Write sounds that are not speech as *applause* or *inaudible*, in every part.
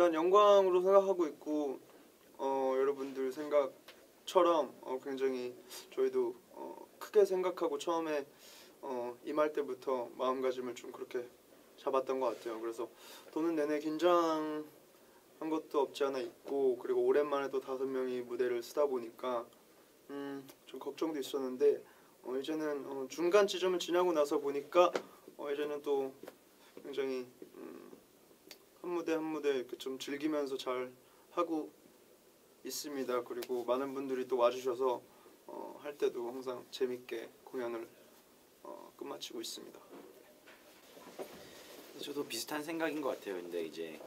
일단 영광으로 생각하고 있고 어, 여러분들 생각처럼 어, 굉장히 저희도 어, 크게 생각하고 처음에 어, 임할 때부터 마음가짐을 좀 그렇게 잡았던 것 같아요. 그래서 도는 내내 긴장한 것도 없지 않아 있고 그리고 오랜만에 또 다섯 명이 무대를 쓰다 보니까 음, 좀 걱정도 있었는데 어, 이제는 어, 중간 지점을 지나고 나서 보니까 어, 이제는 또 굉장히 음, 한 무대 한 무대 이렇게 좀 즐기면서 잘 하고 있습니다. 그리고 많은 분들이 또 와주셔서 어, 할 때도 항상 재밌게 공연을 어, 끝마치고 있습니다. 저도 비슷한 생각인 것 같아요. 근데 이제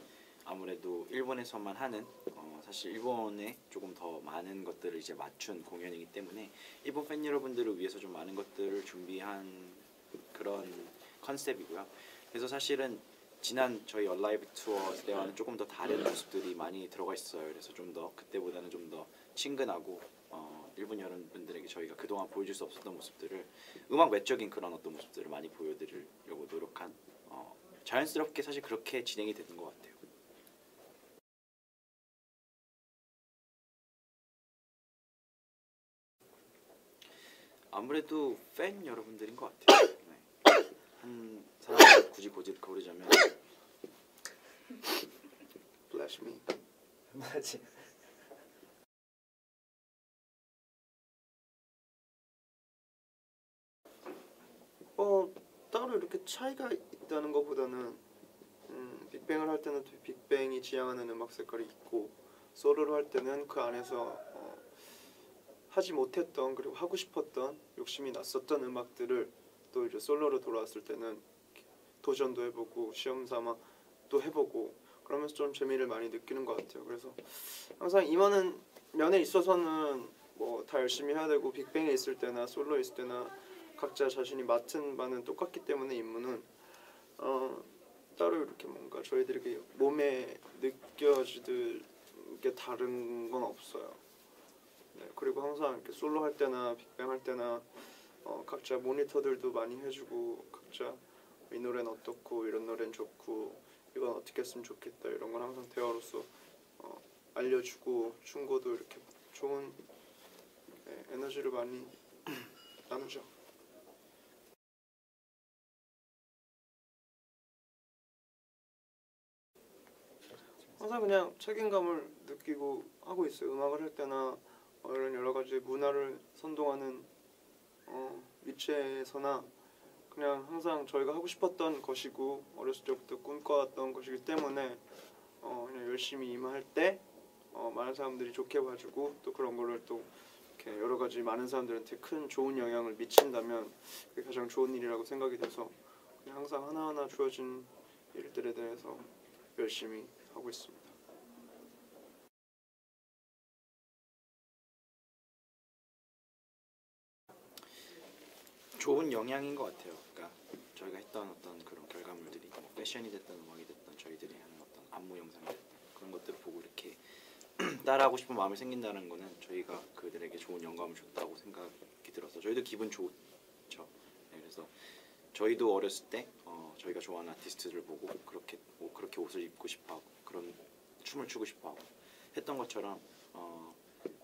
아무래도 일본에서만 하는 어, 사실 일본에 조금 더 많은 것들을 이제 맞춘 공연이기 때문에 일본 팬 여러분들을 위해서 좀 많은 것들을 준비한 그런 컨셉이고요. 그래서 사실은 지난 저희 얼라이브 투어 때와는 조금 더 다른 모습들이 많이 들어가 있어요. 그래서 좀 더 그때보다는 좀 더 친근하고 어, 일본 여러분들에게 저희가 그동안 보여줄 수 없었던 모습들을 음악 외적인 그런 어떤 모습들을 많이 보여드리려고 노력한 어, 자연스럽게 사실 그렇게 진행이 되는 것 같아요. 아무래도 팬 여러분들인 것 같아요. 네. 한 사람을 굳이 고지 고르자면 *coughs* Bless me. 맞지. 어 따로 이렇게 차이가 있다는 것보다는 음, 빅뱅을 할 때는 빅뱅이 지향하는 음악 색깔이 있고 소로를 할 때는 그 안에서 어, 하지 못했던 그리고 하고 싶었던 욕심이 났었던 음악들을 또 이제 솔로로 돌아왔을 때는 도전도 해보고 시험 삼아 또 해보고 그러면서 좀 재미를 많이 느끼는 것 같아요. 그래서 항상 임하는 면에 있어서는 뭐 다 열심히 해야 되고 빅뱅에 있을 때나 솔로에 있을 때나 각자 자신이 맡은 바는 똑같기 때문에 임무는 어, 따로 이렇게 뭔가 저희들에게 몸에 느껴지는 게 다른 건 없어요. 네, 그리고 항상 이렇게 솔로 할 때나 빅뱅 할 때나 어, 각자 모니터들도 많이 해주고 각자 이 노래는 어떻고 이런 노래는 좋고 이건 어떻게 했으면 좋겠다 이런 건 항상 대화로서 어, 알려주고 충고도 이렇게 좋은 네, 에너지를 많이 *clears throat* 나누죠. 항상 그냥 책임감을 느끼고 하고 있어요. 음악을 할 때나 어, 이런 여러 가지 문화를 선동하는 어, 미체에서나 그냥 항상 저희가 하고 싶었던 것이고 어렸을 때부터 꿈꿔왔던 것이기 때문에 어, 그냥 열심히 임할 때 어, 많은 사람들이 좋게 봐주고 또 그런 거를 또 이렇게 여러 가지 많은 사람들한테 큰 좋은 영향을 미친다면 그게 가장 좋은 일이라고 생각이 돼서 그냥 항상 하나하나 주어진 일들에 대해서 열심히 하고 있습니다. 좋은 영향인 것 같아요. 그러니까 저희가 했던 어떤 그런 결과물들이 뭐 패션이 됐든 음악이 됐든 저희들이 하는 어떤 안무 영상이 됐든 그런 것들을 보고 이렇게 *clears throat* 따라하고 싶은 마음이 생긴다는 거는 저희가 그들에게 좋은 영감을 줬다고 생각이 들어서 저희도 기분 좋죠. 네, 그래서 저희도 어렸을 때 어, 저희가 좋아하는 아티스트를 보고 그렇게 뭐 그렇게 옷을 입고 싶어하고 그런 춤을 추고 싶어하고 했던 것처럼 어,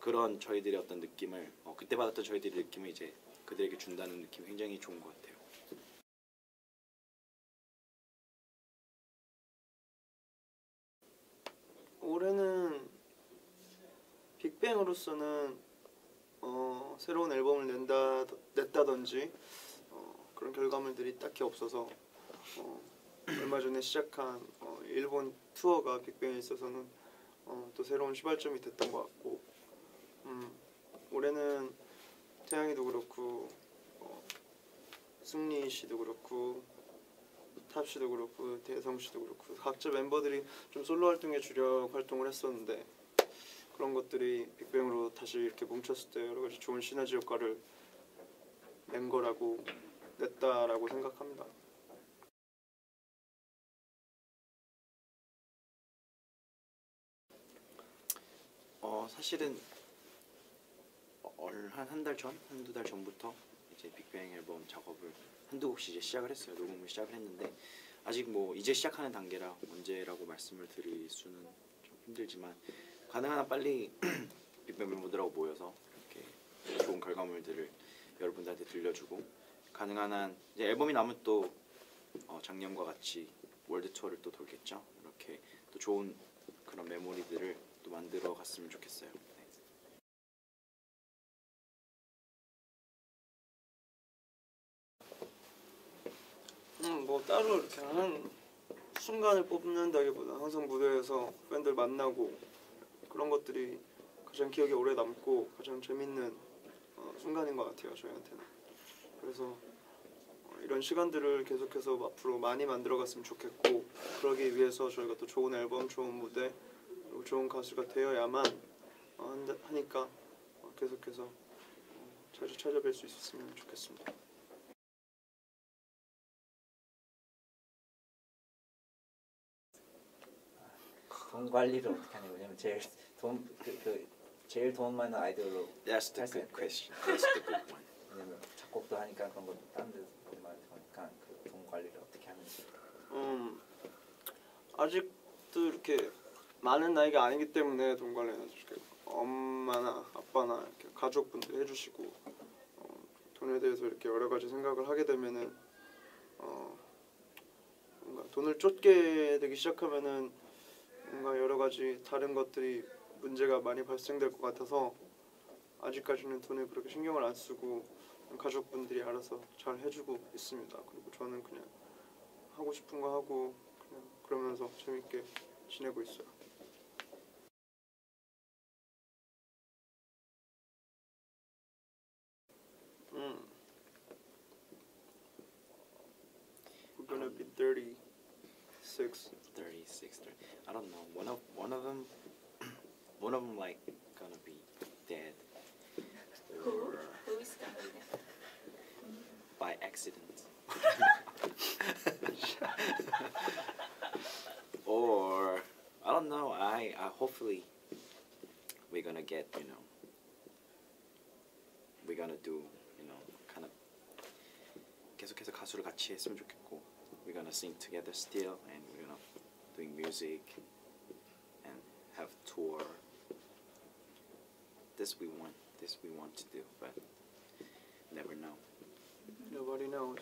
그런 저희들의 어떤 느낌을 어, 그때 받았던 저희들의 느낌을 이제 그들에게 준다는 느낌이 굉장히 좋은 것 같아요. 올해는 빅뱅으로서는 어, 새로운 앨범을 낸다 냈다든지 어, 그런 결과물들이 딱히 없어서 어, 얼마 전에 시작한 어, 일본 투어가 빅뱅에 있어서는 어, 또 새로운 시발점이 됐던 것 같고 음, 올해는 태양이도 그렇고 어, 승리 씨도 그렇고 탑 씨도 그렇고 대성 씨도 그렇고 각자 멤버들이 좀 솔로 활동에 주력 활동을 했었는데 그런 것들이 빅뱅으로 다시 이렇게 뭉쳤을 때 여러 가지 좋은 시너지 효과를 낸 거라고 냈다라고 생각합니다. 어 사실은 한 한 달 전, 한두 달 전부터 이제 빅뱅 앨범 작업을 한두 곡씩 이제 시작을 했어요. 녹음을 시작을 했는데 아직 뭐 이제 시작하는 단계라 언제라고 말씀을 드릴 수는 좀 힘들지만 가능한 한 빨리 *clears throat* 빅뱅 멤버들하고 모여서 이렇게 좋은 결과물들을 여러분들한테 들려주고 가능한 한 이제 앨범이 나면 또 어, 작년과 같이 월드 투어를 또 돌겠죠. 이렇게 또 좋은 그런 메모리들을 또 만들어 갔으면 좋겠어요. 뭐 따로 이렇게 한 순간을 뽑는다기보다 항상 무대에서 팬들 만나고 그런 것들이 가장 기억에 오래 남고 가장 재밌는 어, 순간인 것 같아요 저희한테는. 그래서 어, 이런 시간들을 계속해서 앞으로 많이 만들어갔으면 좋겠고 그러기 위해서 저희가 또 좋은 앨범, 좋은 무대, 그리고 좋은 가수가 되어야만 어, 하니까 어, 계속해서 어, 자주 찾아뵐 수 있었으면 좋겠습니다. 돈 관리를 어떻게 하냐 왜냐면 제일 돈 그 그 제일 돈 많은 아이돌로 That's the good question. That's the good one. 왜냐면 작곡도 하니까 그런 거 다른 데서 돈 많이 드니까 그 돈 관리를 어떻게 하는지 음 아직도 이렇게 많은 나이가 아니기 때문에 돈 관리는 이렇게 엄마나 아빠나 이렇게 가족분들이 해주시고 어, 돈에 대해서 이렇게 여러 가지 생각을 하게 되면은 어, 뭔가 돈을 쫓게 되기 시작하면은 뭔가 여러 가지 다른 것들이 문제가 많이 발생될 것 같아서 아직까지는 돈에 그렇게 신경을 안 쓰고 가족분들이 알아서 잘 해주고 있습니다. 그리고 저는 그냥 하고 싶은 거 하고 그냥 그러면서 재밌게 지내고 있어요. 음. We're gonna be 36. 36 30. I don't know. One of one of them one of them like gonna be dead Who? or Who is gonna be there? by accident. *laughs* or I don't know. I, I hopefully we're gonna get you know we're gonna do you know kind of 계속해서 가수를 같이 했으면 좋겠고 we're gonna sing together still and we're gonna doing music and have tour. This we want. This we want to do, but never know. Nobody knows.